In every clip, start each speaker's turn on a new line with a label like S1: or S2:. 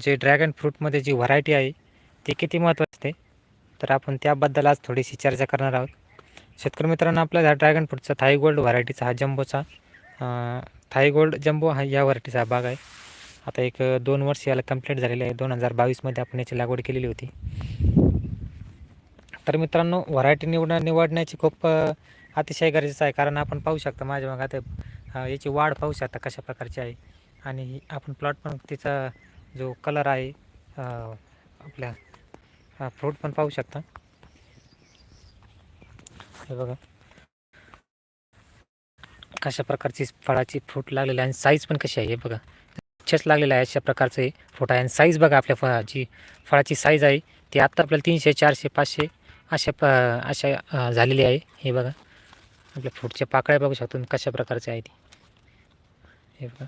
S1: जे ड्रॅगन फ्रूटमध्ये जी व्हरायटी आहे ती किती महत्त्वाची असते? तर आपण त्याबद्दल आज थोडीशी चर्चा करणार आहोत. शेतकरी मित्रांनो आपला ह्या ड्रॅगन फ्रूटचा थाई गोल्ड व्हरायटीचा हा जम्बोचा थाई गोल्ड जम्बो हा या व्हरायटीचा भाग आहे. आता एक दोन वर्ष याला कंप्लीट झालेलं आहे. दोन हजार बावीसमध्ये आपण याची लागवड केलेली होती. तर मित्रांनो व्हरायटी निवड निवडण्याची खूप अतिशय गरजेचं आहे. कारण आपण पाहू शकता माझ्या मग आता याची वाढ पाहू शकता कशा प्रकारची आहे. आणि आपण प्लॉट पण तिचा जो कलर आहे आपल्या फ्रूट पण पाहू शकता. हे बघा. कशा प्रकारची फळाची फ्रूट लागलेली आहे आणि साईज पण कशी आहे हे बघा. छेच लागलेलं आहे अशा प्रकारचं हे फ्रूट आहे. आणि साईज बघा आपल्या फळाची फळाची साईज आहे. ती आत्ता आपल्याला तीनशे चारशे पाचशे अशा प अशा झालेली आहे. हे बघा. आपल्या फ्रूटच्या पाकळ्या बघू शकतो कशा प्रकारचे आहे ती हे बघा.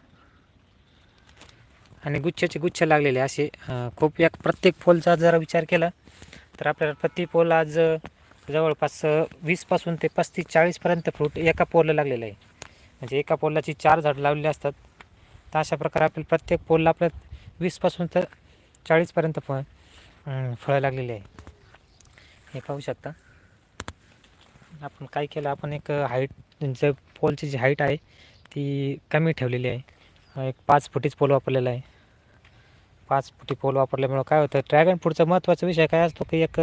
S1: आणि गुच्छाचे गुच्छ लागलेले असे खूप एक प्रत्येक पोलचा जरा विचार केला तर आपल्याला प्रति पोल आज जवळपास वीसपासून ते पस्तीस चाळीसपर्यंत फ्रूट एका पोलला लागलेलं आहे. म्हणजे एका पोलाची चार झाड लावलेली असतात. तर अशा प्रकारे आपल्याला प्रत्येक पोलला आपल्या वीसपासून तर चाळीसपर्यंत फ फळं लागलेली आहे. हे पाहू शकता. आपण काय केलं आपण एक हाईट जे पोलची जी हाईट आहे ती कमी ठेवलेली आहे. एक पाच फुटीच पोल वापरलेला आहे. पाच फुटी पोल वापरल्यामुळं काय होतं? ड्रॅगन फ्रूटचा महत्त्वाचा विषय काय असतो की एक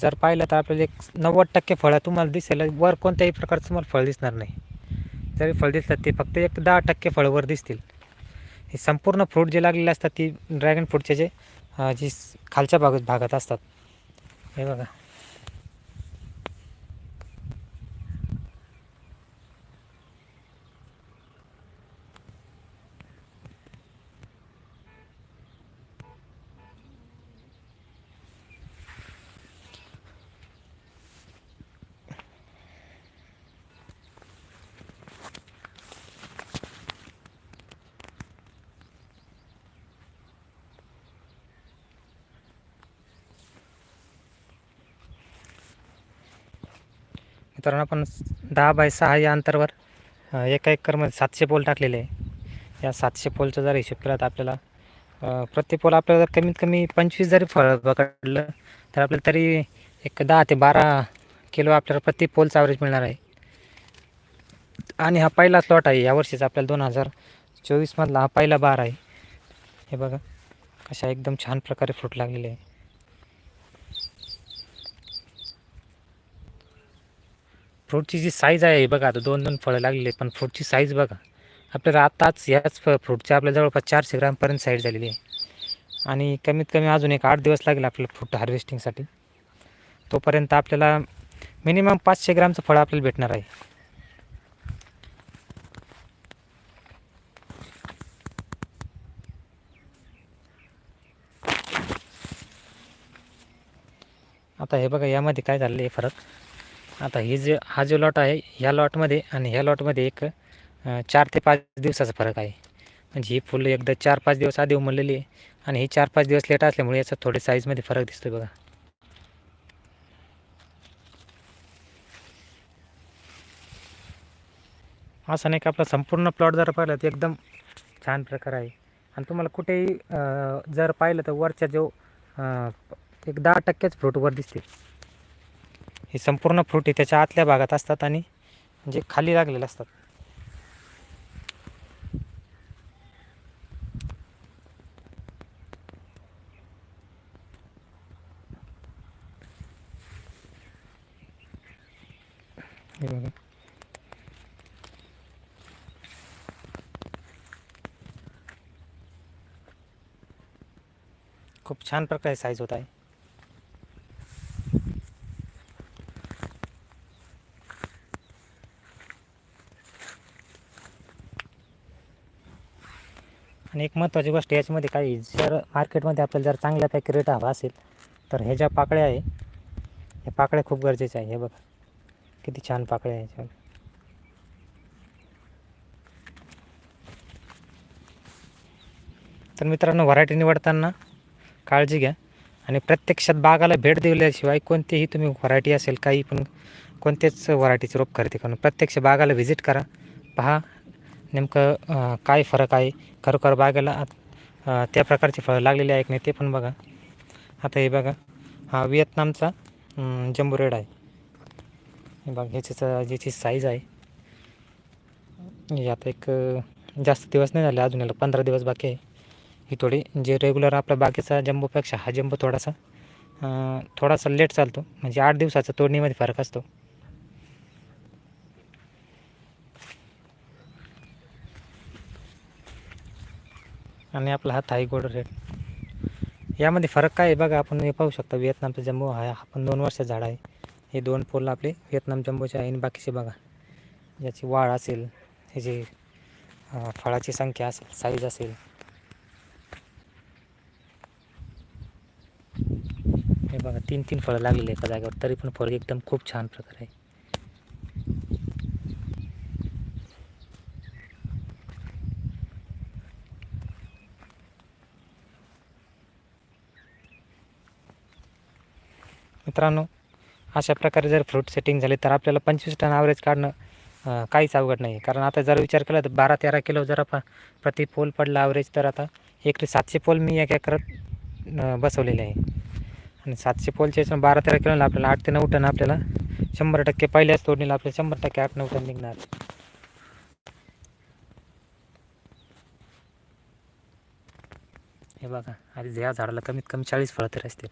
S1: जर पाहिलं तर आपल्याला एक नव्वद टक्के फळं तुम्हाला दिसेल वर कोणत्याही प्रकारचं तुम्हाला फळ दिसणार नाही. जरी फळ दिसतात ते फक्त एक दहा टक्के फळं वर दिसतील. हे संपूर्ण फ्रूट जे लागलेले असतात ती ड्रॅगन फ्रूटचे जे जी खालच्या भागात भागात असतात. हे बघा. मित्रांनो आपण दहा बाय सहा या अंतरावर एका एकरमध्ये सातशे पोल टाकलेले आहे. या सातशे पोलचा जर हिशोब केला तर आपल्याला प्रति पोल आपल्याला जर कमीत कमी पंचवीस जरी फळ पकडलं तर आपल्याला तरी एक दहा ते बारा किलो आपल्याला प्रति पोलचा ॲव्हरेज मिळणार आहे. आणि हा पहिला स्लॉट आहे यावर्षीचा आपल्याला दोन हजार चोवीसमधला हा पहिला बार आहे. हे बघा कशा एकदम छान प्रकारे फ्रूट लागलेले आहे. फ्रूटची जी साईज आहे बघा आता दोन दोन फळं लागलेली आहे पण फ्रूटची साईज बघा. आपल्याला आत्ताच याच फ फ्रूटच्या आपल्या जवळपास चारशे ग्रामपर्यंत साईज झालेली आहे. आणि कमीत कमी अजून एक आठ दिवस लागेल आपल्याला फ्रूट हार्वेस्टिंगसाठी तोपर्यंत आपल्याला मिनिमम पाचशे ग्रामचं फळ आपल्याला भेटणार आहे. आता हे बघा यामध्ये काय झालेलं आहे फरक? आता हे जे हा जो लॉट आहे ह्या लॉटमध्ये आणि ह्या लॉटमध्ये एक चार ते पाच दिवसाचा फरक आहे. म्हणजे ही फुलं एकदा चार पाच दिवस आधी उमललेली आहे आणि ही चार पाच दिवस लेट असल्यामुळे याचा थोडे साईजमध्ये फरक दिसतो बघा. असं नाही का आपला संपूर्ण प्लॉट जर पाहिला तर एकदम छान प्रकार आहे. आणि तुम्हाला कुठेही जर पाहिलं तर वरच्या जो एक दहा टक्केच फ्रूटवर दिसते. हे संपूर्ण फ्रूट हे त्याच्या आतल्या भागात असतात आणि जे खाली लागलेले असतात. हे बघा. खूप छान प्रकारे साईज होत आहे. आणि एक महत्त्वाची गोष्ट याच्यामध्ये काय जर मार्केटमध्ये आपल्याला जर चांगल्यापैकी रेट हवा असेल तर हे ज्या पाकळ्या आहे हे पाकळ्या खूप गरजेच्या आहे. हे बघा किती छान पाकळ्या आहे याच्यावर तर मित्रांनो व्हरायटी निवडताना काळजी घ्या आणि प्रत्यक्षात बागाला भेट दिल्याशिवाय कोणतीही तुम्ही व्हरायटी असेल काही पण कोणतेच व्हरायटीचं रोप खरेदी करून प्रत्यक्ष बागाला व्हिजिट करा. पहा नेमकं काय फरक आहे? खरोखर बागेला त्या प्रकारची फळं लागलेली आहे की नाही ते पण बघा. आता हे बघा हा व्हिएतनामचा अं, जम्बो रेड आहे. हे बघा ह्याची ज्याची साईज आहे. हे आता एक जास्त दिवस नाही झाले अजून याला पंधरा दिवस बाकी आहे. ही थोडी जे रेग्युलर आपल्या बागेचा जम्बोपेक्षा हा जम्बो थोडासा थोडासा लेट चालतो. म्हणजे आठ दिवसाचा तोडणीमध्ये फरक असतो. आणि आपला हा थाई गोड रेड यामध्ये फरक काय आहे बघा आपण हे पाहू शकता व्हिएतनामचा जम्बो हा आपण पण दोन वर्ष झाड आहे. हे दोन फुलं आपले व्हिएतनाम जम्बोचे आहे आणि बाकीचे बघा. याची वाढ असेल ह्याची फळाची संख्या असेल साईज असेल. हे बघा तीन तीन फळं लागलेली एका जागेवर. तरी पण फळ एकदम खूप छान प्रकारे आहे मित्रांनो अशा प्रकारे जर फ्रूट सेटिंग झाली तर आपल्याला पंचवीस टन ॲव्हरेज काढणं काहीच अवघड नाही. कारण आता जर विचार केला तर बारा तेरा किलो जर आपण प्रति पोल पडला ॲव्हरेज तर आता एक सातशे पोल मी एक एकरात बसवलेले आहे. आणि सातशे पोलचे बारा तेरा किलोला आपल्याला आठ ते नऊ टन आपल्याला शंभर टक्के पहिल्याच तोडणीला आपल्याला शंभर टक्के आठ नऊ टन निघणार. हे बघा आधी ह्या झाडाला कमीत कमी चाळीस फळं तरी असतील.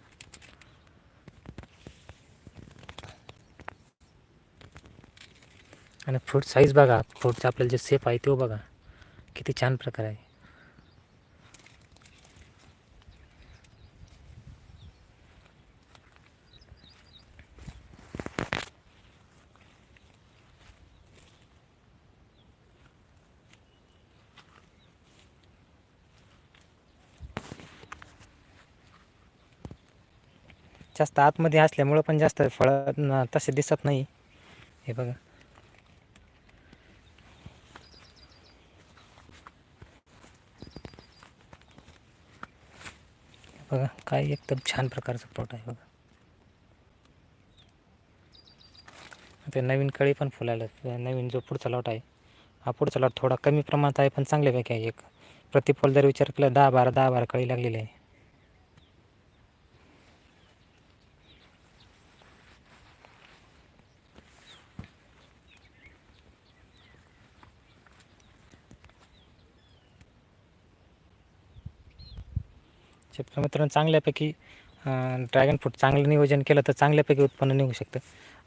S1: आणि फ्रूट साईज बघा फ्रूटचा आपल्याला जे सेप आहे तो बघा. किती छान प्रकार आहे. जास्त आतमध्ये असल्यामुळं पण जास्त फळं तसे दिसत नाही. हे बघा. बघा काय एकदम छान प्रकारचं प्लॉट आहे बघा. ते नवीन कळी पण फुलायला नवीन जो पुढचा लॉट आहे हा पुढचा लॉट थोडा कमी प्रमाणात आहे पण चांगल्यापैकी आहे. एक प्रतिफल जर विचार केला दहा बारा दहा बारा कळी लागलेली आहे. शेतकरी मित्रांनो चांगल्यापैकी ड्रॅगन फ्रूट चांगलं नियोजन केलं तर चांगल्यापैकी उत्पन्न निघू शकतं.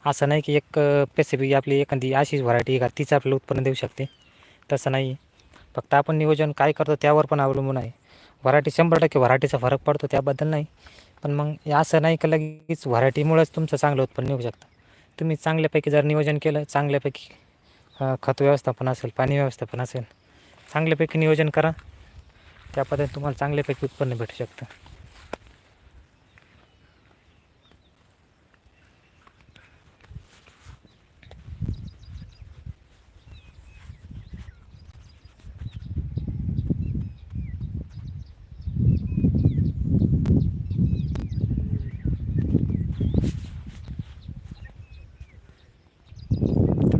S1: असं नाही की एक पेसिफिक आपली एखादी अशीच व्हरायटी का तीच आपलं उत्पन्न देऊ शकते. तसं नाही. फक्त आपण नियोजन काय करतो त्यावर पण अवलंबून आहे. व्हरायटी शंभर टक्के व्हरायटीचा फरक पडतो त्याबद्दल नाही. पण मग असं नाही का लगेच व्हरायटीमुळेच तुमचं चांगलं उत्पन्न निघू शकतं. तुम्ही चांगल्यापैकी जर नियोजन केलं चांगल्यापैकी खत व्यवस्थापन असेल पाणी व्यवस्थापन असेल चांगल्यापैकी नियोजन करा. त्या पद्धतीने तुम्हाला चांगल्यापैकी उत्पन्न भेटू शकतं.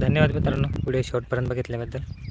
S1: धन्यवाद मित्रांनो व्हिडिओ शेवटपर्यंत बघितल्याबद्दल.